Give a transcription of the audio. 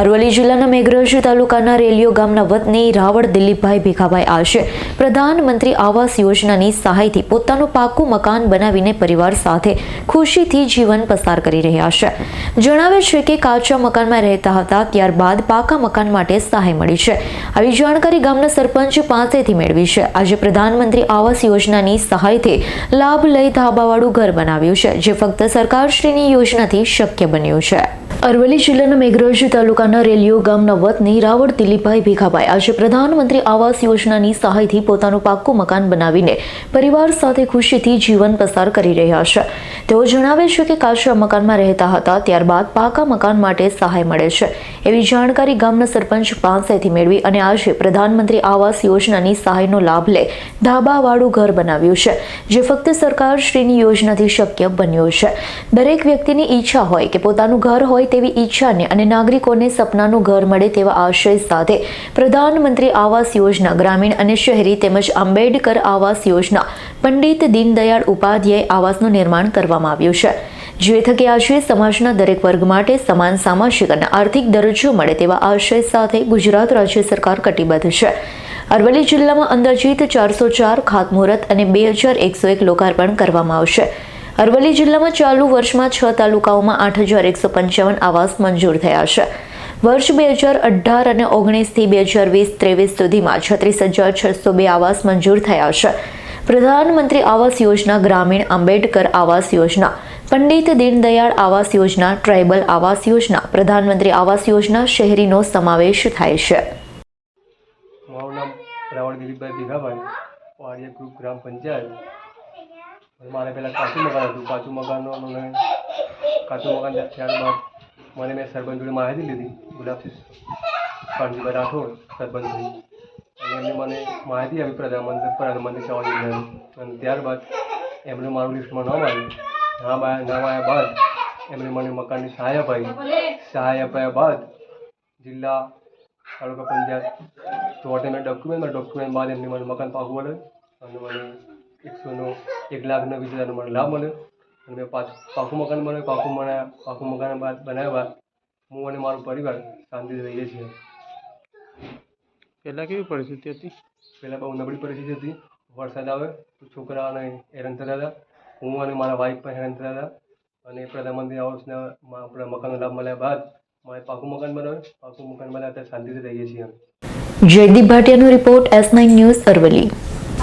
અરવલ્લી જિલ્લાના મેઘરજ તાલુકાના રેલિયો ગામના વતની રાવળ દિલીપભાઈ ભીખાભાઈ આશે પ્રધાનમંત્રી આવાસ યોજનાની સહાયથી પોતાનું પાકું મકાન બનાવીને પરિવાર સાથે ખુશીથી જીવન પસાર કરી રહ્યા છે. જણાવે છે કે કાચા મકાનમાં રહેતા હતા, ત્યારબાદ પાકા મકાન માટે સહાય મળી છે. આવી જાણકારી ગામના સરપંચ પાસેથી મેળવી છે. આજે પ્રધાનમંત્રી આવાસ યોજનાની સહાયથી લાભ લઈ ધાબાવાળું ઘર બનાવ્યું છે, જે ફક્ત સરકારશ્રીની યોજનાથી શક્ય બન્યું છે. અરવલ્લી જિલ્લાના મેઘરજ તાલુકાના રેલિયો ગામના વતની રાવળ દિલીપભાઈ ભીખાભાઈ આજે પ્રધાનમંત્રી આવાસ યોજનાની સહાયથી પોતાનું પાક્કું મકાન બનાવીને પરિવાર સાથે ખુશીથી જીવન પસાર કરી રહ્યા છે. તેઓ જણાવે છે કે કાચા મકાનમાં રહેતા હતા, ત્યારબાદ પાકા મકાન માટે સહાય મળે છે. એવી જાણકારી ગામના સરપંચ પાસેથી મેળવી અને આજે પ્રધાનમંત્રી આવાસ યોજનાની સહાયનો લાભ લે ધાબાવાળું ઘર બનાવ્યું છે, જે ફક્ત સરકારશ્રીની યોજનાથી શક્ય બન્યું છે. દરેક વ્યક્તિની ઈચ્છા હોય કે પોતાનું ઘર હોય તેવી ઈચ્છાને અને નાગરિકોને સપનાનું ઘર મળે તેવા આશય સાથે પ્રધાનમંત્રી આવાસ યોજના, ગ્રામીણ અને શહેરી તેમજ આંબેડકર આવાસ યોજના, પંડિત દીનદયાળ ઉપાધ્યાય આવાસનું નિર્માણ કરવામાં આવ્યું છે. જે થકી આજે સમાજના દરેક વર્ગ માટે સમાન સામાજિક અને આર્થિક દરજ્જો મળે તેવા આશય સાથે ગુજરાત રાજ્ય સરકાર કટિબદ્ધ છે. અરવલ્લી જિલ્લામાં અંદાજિત ચારસો ચાર ખાતમુહૂર્ત અને બે હજાર એકસો એક લોકાર્પણ કરવામાં આવશે. અરવલ્લી જિલ્લામાં ચાલુ વર્ષમાં છ તાલુકાઓમાં આઠ હજાર એકસો પંચાવન આવાસ મંજૂર થયા છે. વર્ષ બે હજાર અઢાર અને ઓગણીસથી બે હજાર વીસ ત્રેવીસ સુધીમાં છત્રીસ હજાર છસો બે આવાસ મંજૂર થયા છે. પ્રધાનમંત્રી આવાસ યોજના ગ્રામીણ આંબેડકર આવાસ યોજના, પંડિત દીનદયાળ આવાસ યોજના, ટ્રાઇબલ આવાસ યોજના, પ્રધાનમંત્રી આવાસ યોજના શહેરીનો સમાવેશ થાય છે. મારું નામ રાવણ દિલીપભાઈ ભીગાભાઈ ગ્રુપ ગ્રામ પંચાયત. મારે પહેલાં કાચું મકાન હતું. કાચું મકાનનો મને કાચું મકાન ત્યારબાદ મને મેં સરપંચ જોડે માહિતી લીધી. ગુલાબસિંહ કાનજીભાઈ રાઠોડ સરપંચ થઈ અને એમને મને માહિતી આપી પ્રધાનમંત્રી પ્રધાનમંત્રી સવાલ યોજનાની અને ત્યારબાદ એમણે મારું લિસ્ટમાં નામ આવ્યું. નામ આવ્યા નામ આવ્યા બાદ એમણે મને મકાનની સહાય અપાવી સહાય અપાયા બાદ જિલ્લા તાલુકા પંચાયત. તો મેં ડોક્યુમેન્ટ ડોક્યુમેન્ટ બાદ એમને મને મકાન પાકું મળે અને મને એકસોનો એક લાખ ને વીસ હજારનો મને લાભ મળ્યો. અને મેં પાછું પાકું મકાન બનાવ્યું. પાકું મને પાકું મકાન બાદ બનાવ્યા. બાદ હું અને મારો પરિવાર શાંતિથી રહીએ છીએ. પહેલાં કેવી પરિસ્થિતિ હતી? પહેલાં બહુ નબળી પરિસ્થિતિ હતી. વરસાદ આવે તો છોકરાઓને હેરાન થતા હતા. હું અને મારા વાઈફ પણ હેરાન થતા હતા. અને પ્રધાનમંત્રી આવાસના મા- આપણા મકાનનો લાભ મળ્યા બાદ મારે પાકું મકાન બનાવ્યું. પાકું મકાન બનાવ્યા અત્યારે શાંતિથી રહીએ છીએ. Jaydeep ભાટિયાનો report S nine news Aravalli.